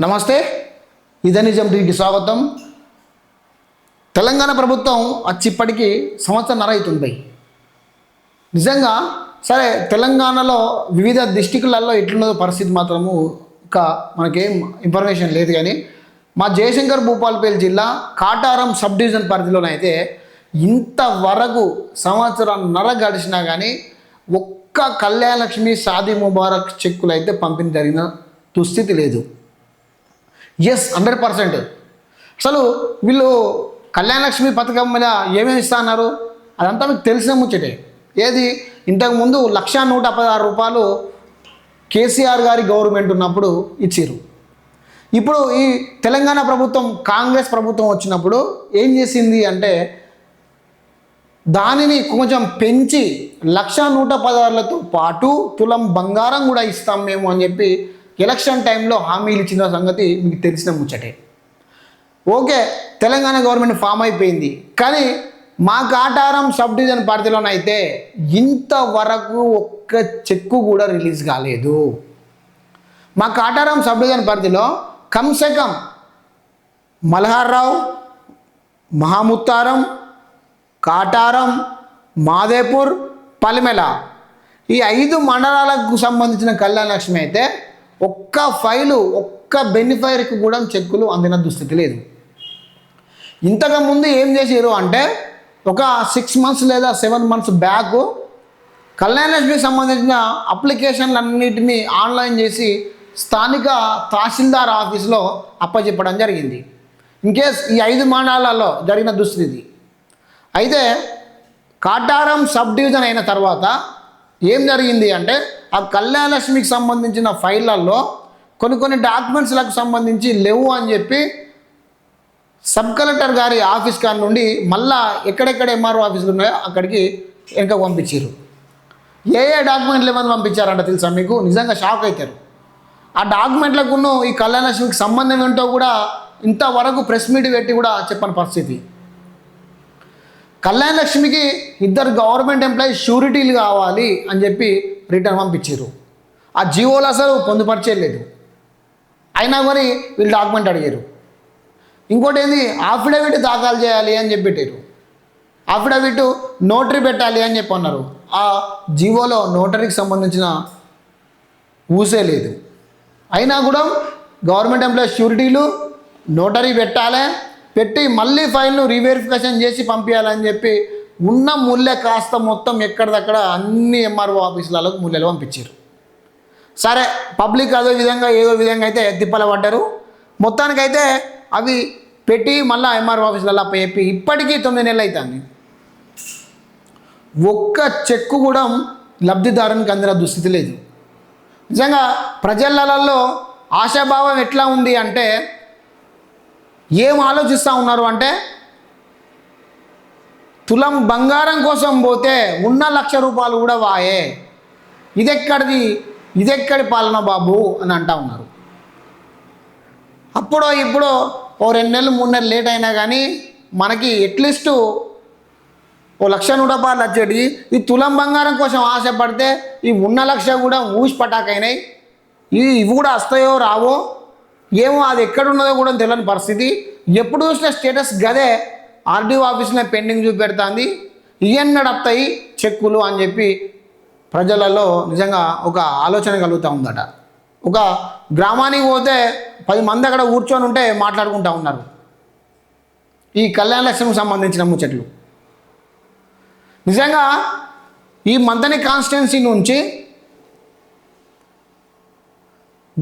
నమస్తే ఇదనిజం టీవీకి స్వాగతం. తెలంగాణ ప్రభుత్వం వచ్చి సంవత్సరం నరైతుంది అవుతుంది నిజంగా సరే తెలంగాణలో వివిధ డిస్టిక్లలో ఎట్లున్నదో పరిస్థితి మాత్రము ఇంకా మనకేం ఇన్ఫర్మేషన్ లేదు కానీ మా జయశంకర్ భూపాలపల్లి జిల్లా కాటారం సబ్ డివిజన్ పరిధిలోనైతే ఇంతవరకు సంవత్సరంన్నర గడిచినా కానీ ఒక్క కళ్యాణలక్ష్మి సాది ముబారక్ చెక్కులు అయితే పంపిణీ జరిగిన దుస్థితి లేదు. ఎస్ హండ్రెడ్ పర్సెంట్ అసలు వీళ్ళు కళ్యాణలక్ష్మి పథకం మీద ఏమేమి ఇస్తా అన్నారు? అదంతా మీకు తెలిసిన ముచ్చటే. ఏది? ఇంతకుముందు లక్ష నూట పదహారు రూపాయలు కేసీఆర్ గారి గవర్నమెంట్ ఉన్నప్పుడు ఇచ్చిర్రు. ఇప్పుడు ఈ తెలంగాణ ప్రభుత్వం కాంగ్రెస్ ప్రభుత్వం వచ్చినప్పుడు ఏం చేసింది అంటే దానిని కొంచెం పెంచి లక్ష నూట పదహారులతో పాటు తులం బంగారం కూడా ఇస్తాం మేము అని చెప్పి ఎలక్షన్ టైంలో హామీలు ఇచ్చిన సంగతి మీకు తెలిసిన ముచ్చటే. ఓకే తెలంగాణ గవర్నమెంట్ ఫామ్ అయిపోయింది. కానీ మా కాటారం సబ్ డివిజన్ పరిధిలోనైతే ఇంతవరకు ఒక్క చెక్కు కూడా రిలీజ్ కాలేదు. మా కాటారం సబ్ డివిజన్ పరిధిలో కమ్సే కమ్ మల్హార్రావు మహాముత్తారం కాటారం మాదేపూర్ పలిమెల ఈ ఐదు మండలాలకు సంబంధించిన కళ్యాణ లక్ష్మి అయితే ఒక్క ఫైలు ఒక్క బెనిఫైర్కి కూడా చెక్కులు అందిన దుస్థితి లేదు. ఇంతకు ముందు ఏం చేశారు అంటే ఒక సిక్స్ మంత్స్ లేదా సెవెన్ మంత్స్ బ్యాక్ కళ్యాణ లక్ష్మికి సంబంధించిన అప్లికేషన్లన్నిటినీ ఆన్లైన్ చేసి స్థానిక తహసీల్దార్ ఆఫీస్లో అప్పచెప్పడం జరిగింది. ఇన్కేస్ ఈ ఐదు మండలాల్లో జరిగిన దుస్థితి. అయితే కాటారం సబ్ డివిజన్ అయిన తర్వాత ఏం జరిగింది అంటే ఆ కళ్యాణలక్ష్మికి సంబంధించిన ఫైళ్ళల్లో కొన్ని కొన్ని డాక్యుమెంట్స్లకు సంబంధించి లేవు అని చెప్పి సబ్ కలెక్టర్ గారి ఆఫీస్ కాడ నుండి మళ్ళా ఎక్కడెక్కడ ఎంఆర్ఓ ఆఫీసులు ఉన్నాయో అక్కడికి వెనక పంపించారు. ఏ ఏ డాక్యుమెంట్లు ఏమైనా పంపించారంట తెలుసా మీకు? నిజంగా షాక్ అవుతారు ఆ డాక్యుమెంట్లకు ఈ కళ్యాణలక్ష్మికి సంబంధం ఏంటో కూడా ఇంతవరకు ప్రెస్ మీట్ పెట్టి కూడా చెప్పని పరిస్థితి. కళ్యాణలక్ష్మికి ఇద్దరు గవర్నమెంట్ ఎంప్లాయీ షూరిటీలు కావాలి అని చెప్పి రిటర్న్ పంపించారు ఆ జీవోలు అసలు పొందుపరిచేయలేదు అయినా కానీ వీళ్ళు డాక్యుమెంట్ అడిగారు ఇంకోటి ఏంది అఫిడవిట్ దాఖలు చేయాలి అని చెప్పి పెట్టారు ఆఫిడవిట్ నోటరీ పెట్టాలి అని చెప్పి అన్నారు ఆ జీవోలో నోటరీకి సంబంధించిన ఊసే లేదు. అయినా కూడా గవర్నమెంట్ ఎంప్లాయీ షూరిటీలు నోటరీ పెట్టాలి పెట్టి మళ్ళీ ఫైల్ను రీవెరిఫికేషన్ చేసి పంపించాలని చెప్పి ఉన్న ముల్లె కాస్త మొత్తం ఎక్కడిదక్కడ అన్ని ఎంఆర్ఓ ఆఫీసులకు ముల్లెలు పంపించారు. సరే పబ్లిక్ అదే విధంగా ఏదో విధంగా అయితే తిప్పల పడ్డారు. మొత్తానికైతే అవి పెట్టి మళ్ళీ ఎంఆర్ఓ ఆఫీసులలో చెప్పి ఇప్పటికీ తొమ్మిది నెలలు అవుతుంది ఒక్క చెక్కు కూడా లబ్ధిదారునికి అందిన దుస్థితి లేదు. నిజంగా ప్రజలలో ఆశాభావం ఎట్లా ఉంది అంటే ఏం ఆలోచిస్తూ ఉన్నారు అంటే తులం బంగారం కోసం పోతే ఉన్న లక్ష రూపాయలు కూడా వాయే. ఇదెక్కడిది? ఇదెక్కడి పాలన బాబు? అని అంటా ఉన్నారు. అప్పుడో ఇప్పుడో ఓ రెండు నెలలు మూడు నెలలు లేట్ అయినా కానీ మనకి అట్లీస్ట్ ఓ లక్ష నూట పాలు వచ్చేటి. ఈ తులం బంగారం కోసం ఆశపడితే ఈ ఉన్న లక్ష కూడా ఊసి పటాకైనాయి. ఇవి ఇవి కూడా వస్తాయో రావో? ఏమో అది ఎక్కడున్నదో కూడా తెలియని పరిస్థితి. ఎప్పుడు చూసిన స్టేటస్ గదే. ఆర్డీఓ ఆఫీస్లో పెండింగ్ చూపెడుతుంది. ఇవన్నడు చెక్కులు అని చెప్పి ప్రజలలో నిజంగా ఒక ఆలోచన కలుగుతూ ఉందట. ఒక గ్రామానికి పోతే పది మంది అక్కడ కూర్చొని ఉంటే మాట్లాడుకుంటూ ఉన్నారు. ఈ కళ్యాణ లక్ష్మికి సంబంధించిన ముచ్చట్లు. నిజంగా ఈ మంతని కాన్స్టిట్యున్సీ నుంచి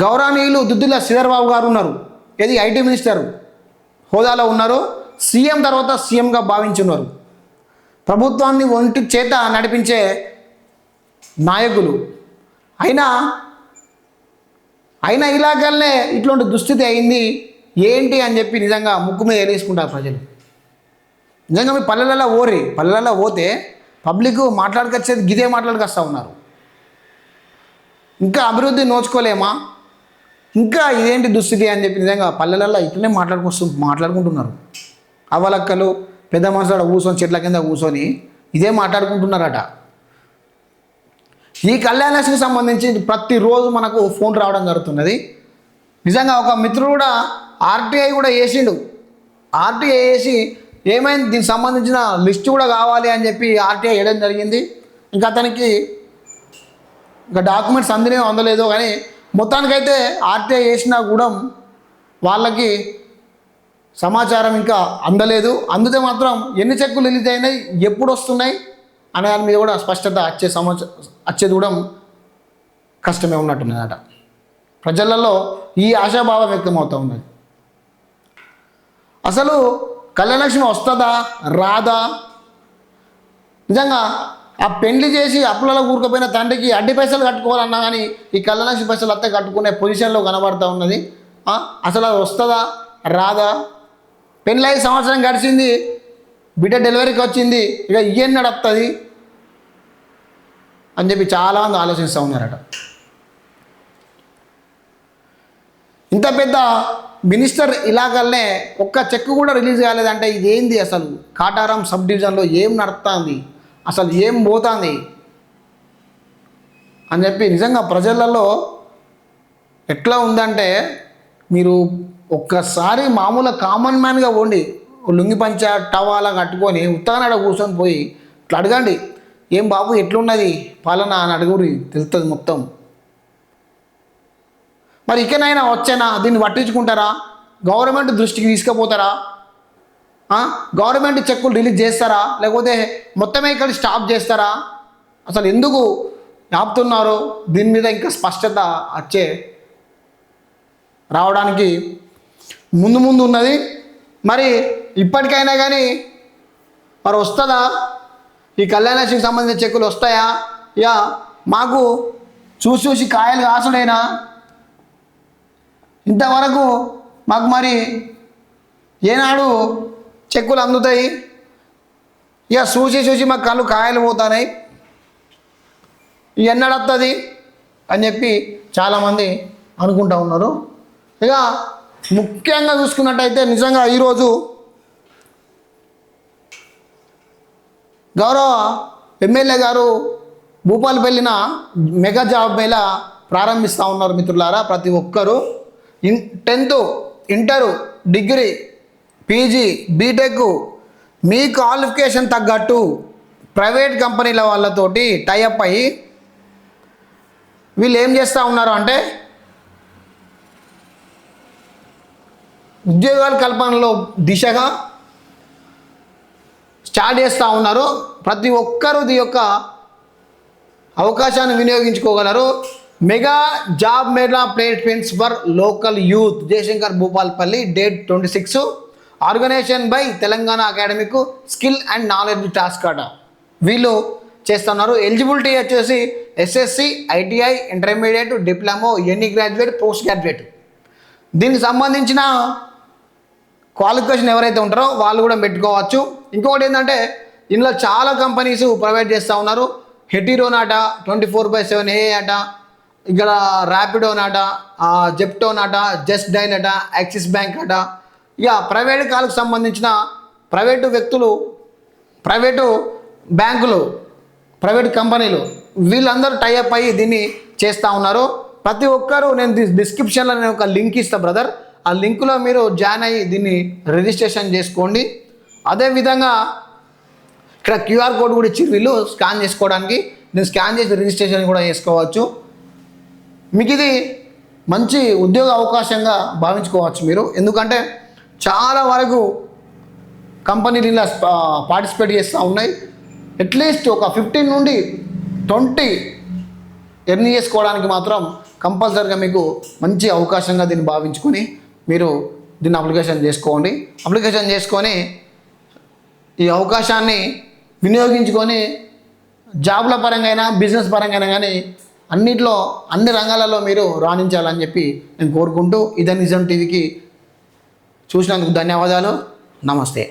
గౌరవనీయులు దుద్దుల శ్రీధర్బాబు గారు ఉన్నారు. ఏది ఐటీ మినిస్టర్ హోదాలో ఉన్నారు. సీఎం తర్వాత సీఎంగా భావించున్నారు. ప్రభుత్వాన్ని ఒంటి చేత నడిపించే నాయకులు. అయినా అయినా ఇలాగల్నే ఇట్లాంటి దుస్థితి అయింది ఏంటి అని చెప్పి నిజంగా ముక్కు మీద వేసుకుంటారు ప్రజలు. నిజంగా మీ పల్లెలలో ఓరి పల్లెలలో పోతే పబ్లిక్ మాట్లాడుకొచ్చేది గిదే మాట్లాడుకొస్తూ ఉన్నారు. ఇంకా అభివృద్ధి నోచుకోలేమా? ఇంకా ఇదేంటి దుస్థితి అని చెప్పి నిజంగా పల్లెలలో ఇట్లనే మాట్లాడుకొస్తూ మాట్లాడుకుంటున్నారు. అవలక్కలు పెద్ద మనుషులు కూర్చొని చెట్ల కింద కూర్చొని ఇదే మాట్లాడుకుంటున్నారట. ఈ కళ్యాణ లక్ష్మికి సంబంధించి ప్రతిరోజు మనకు ఫోన్ రావడం జరుగుతున్నది. నిజంగా ఒక మిత్రుడు కూడా ఆర్టీఐ కూడా వేసిండు ఆర్టీఐ వేసి ఏమైంది? దీనికి సంబంధించిన లిస్ట్ కూడా కావాలి అని చెప్పి ఆర్టీఐ వేయడం జరిగింది. ఇంకా అతనికి ఇంకా డాక్యుమెంట్స్ అందినే అందలేదో కానీ మొత్తానికైతే ఆర్టీఐ వేసినా కూడా వాళ్ళకి సమాచారం ఇంకా అందలేదు. అందితే మాత్రం ఎన్ని చెక్కులు రిలీజ్ అయినాయి ఎప్పుడు వస్తున్నాయి అనే దాని మీద కూడా స్పష్టత వచ్చే సమాచారం వచ్చేది కూడా కష్టమే ఉన్నట్టున్నదట. ప్రజలలో ఈ ఆశాభావం వ్యక్తమవుతూ ఉన్నది. అసలు కళ్యాణలక్ష్మి వస్తుందా రాదా? నిజంగా ఆ పెళ్ళి చేసి అప్పులలో కూరుకుపోయిన తండ్రికి అడ్డి పైసలు కట్టుకోవాలన్నా కానీ ఈ కళ్యాణలక్ష్మి పైసలు అత్తే కట్టుకునే పొజిషన్లో కనబడుతూ ఉన్నది. అసలు అది వస్తుందా రాదా? పెళ్ళి ఐదు సంవత్సరం గడిచింది. బిడ్డ డెలివరీకి వచ్చింది. ఇక ఇయ్యం నడుపుతుంది. అని చెప్పి చాలామంది ఆలోచిస్తూ ఉన్నారట. ఇంత పెద్ద మినిస్టర్ ఇలాగల్నే ఒక్క చెక్ కూడా రిలీజ్ కాలేదంటే ఇదేంది అసలు? కాటారం సబ్ డివిజన్లో ఏం నడుపుతుంది? అసలు ఏం పోతుంది? అని చెప్పి నిజంగా ప్రజలలో ఎట్లా ఉందంటే మీరు ఒక్కసారి మామూలు కామన్ మ్యాన్గా పోండి లుంగి పంచ టవాలా కట్టుకొని ఉత్తగానడ కూర్చొని పోయి ఇట్లా అడగండి. ఏం బాబు ఎట్లున్నది? పాలన అని అడుగురి తెలుస్తుంది మొత్తం. మరి ఇకనైనా వచ్చేనా? దీన్ని పట్టించుకుంటారా? గవర్నమెంట్ దృష్టికి తీసుకుపోతారా? గవర్నమెంట్ చెక్కులు రిలీజ్ చేస్తారా? లేకపోతే మొత్తమే ఇక్కడ స్టాప్ చేస్తారా? అసలు ఎందుకు ఆపుతున్నారు దీని మీద ఇంకా స్పష్టత వచ్చే రావడానికి ముందు ముందు ఉన్నది. మరి ఇప్పటికైనా కానీ మరి వస్తుందా? ఈ కళ్యాణశ్రీకి సంబంధించిన చెక్కులు వస్తాయా? ఇక మాకు చూసి చూసి కాయలు కాసుడైనా? ఇంతవరకు మాకు మరి ఏనాడు చెక్కులు అందుతాయి? ఇక చూసి చూసి మాకు కళ్ళు కాయలు పోతున్నాయి ఎన్నడత్తది? అని చెప్పి చాలామంది అనుకుంటా ఉన్నారు. ఇక ముఖ్యంగా చూసుకున్నట్టయితే నిజంగా ఈరోజు గౌరవ ఎమ్మెల్యే గారు భూపాలపల్లిన మెగా జాబ్ మేళ ప్రారంభిస్తూ ఉన్నారు మిత్రులారా ప్రతి ఒక్కరూ. In tenth inter degree PG BTech me qualification తగ్గట్టు ప్రైవేట్ కంపెనీల వాళ్ళతోటి టైఅప్ అయ్యి వీళ్ళు ఏం చేస్తూ ఉన్నారు అంటే ఉద్యోగాల కల్పనలో దిశగా స్టార్ట్ చేస్తూ ఉన్నారు. ప్రతి ఒక్కరూ ఈ యొక్క అవకాశాన్ని వినియోగించుకోగలరు. Mega job mela placements for local youth. Jayashankar Bhupalpally date twenty six organisation by Telangana academic skill and knowledge task అట. వీళ్ళు చేస్తున్నారు. ఎలిజిబిలిటీ వచ్చేసి SSC ITI intermediate diploma any graduate post graduate. దీనికి సంబంధించిన క్వాలిఫికేషన్ ఎవరైతే ఉంటారో వాళ్ళు కూడా పెట్టుకోవచ్చు. ఇంకొకటి ఏంటంటే ఇందులో చాలా కంపెనీస్ ప్రొవైడ్ చేస్తూ ఉన్నారు. హెటిరోనాట ట్వంటీ ఫోర్ బై సెవెన్ ఏ ఆట ఇక్కడ ర్యాపిడోనాట జెప్టోనాట జస్ట్ డైల్ అట యాక్సిస్ బ్యాంక్ అట. ఇక ప్రైవేట్ కాలకు సంబంధించిన ప్రైవేటు వ్యక్తులు ప్రైవేటు బ్యాంకులు ప్రైవేట్ కంపెనీలు వీళ్ళందరూ టైఅప్ అయ్యి దీన్ని చేస్తూ ఉన్నారు. ప్రతి ఒక్కరూ నేను డిస్క్రిప్షన్లో నేను ఒక లింక్ ఇస్తాను బ్రదర్ ఆ లింకులో మీరు జాయిన్ అయ్యి దీన్ని రిజిస్ట్రేషన్ చేసుకోండి. అదేవిధంగా ఇక్కడ క్యూఆర్ కోడ్ కూడా ఇచ్చి వీళ్ళు స్కాన్ చేసుకోవడానికి నేను స్కాన్ చేసి రిజిస్ట్రేషన్ కూడా చేసుకోవచ్చు. మీకు ఇది మంచి ఉద్యోగ అవకాశంగా భావించుకోవచ్చు మీరు. ఎందుకంటే చాలా వరకు కంపెనీలు ఇలా పార్టిసిపేట్ చేస్తూ ఉన్నాయి. అట్లీస్ట్ ఒక ఫిఫ్టీన్ నుండి ట్వంటీ ఎర్న్ చేసుకోవడానికి మాత్రం కంపల్సరీగా మీకు మంచి అవకాశంగా దీన్ని భావించుకొని మీరు దీన్ని అప్లికేషన్ చేసుకోండి. అప్లికేషన్ చేసుకొని ఈ అవకాశాన్ని వినియోగించుకొని జాబ్ల పరంగా అయినా బిజినెస్ పరంగా అయినా కానీ అన్నిట్లో అన్ని రంగాలలో మీరు రాణించాలని చెప్పి నేను కోరుకుంటూ ఇదే నిజం టీవీకి చూసినందుకు ధన్యవాదాలు. నమస్తే.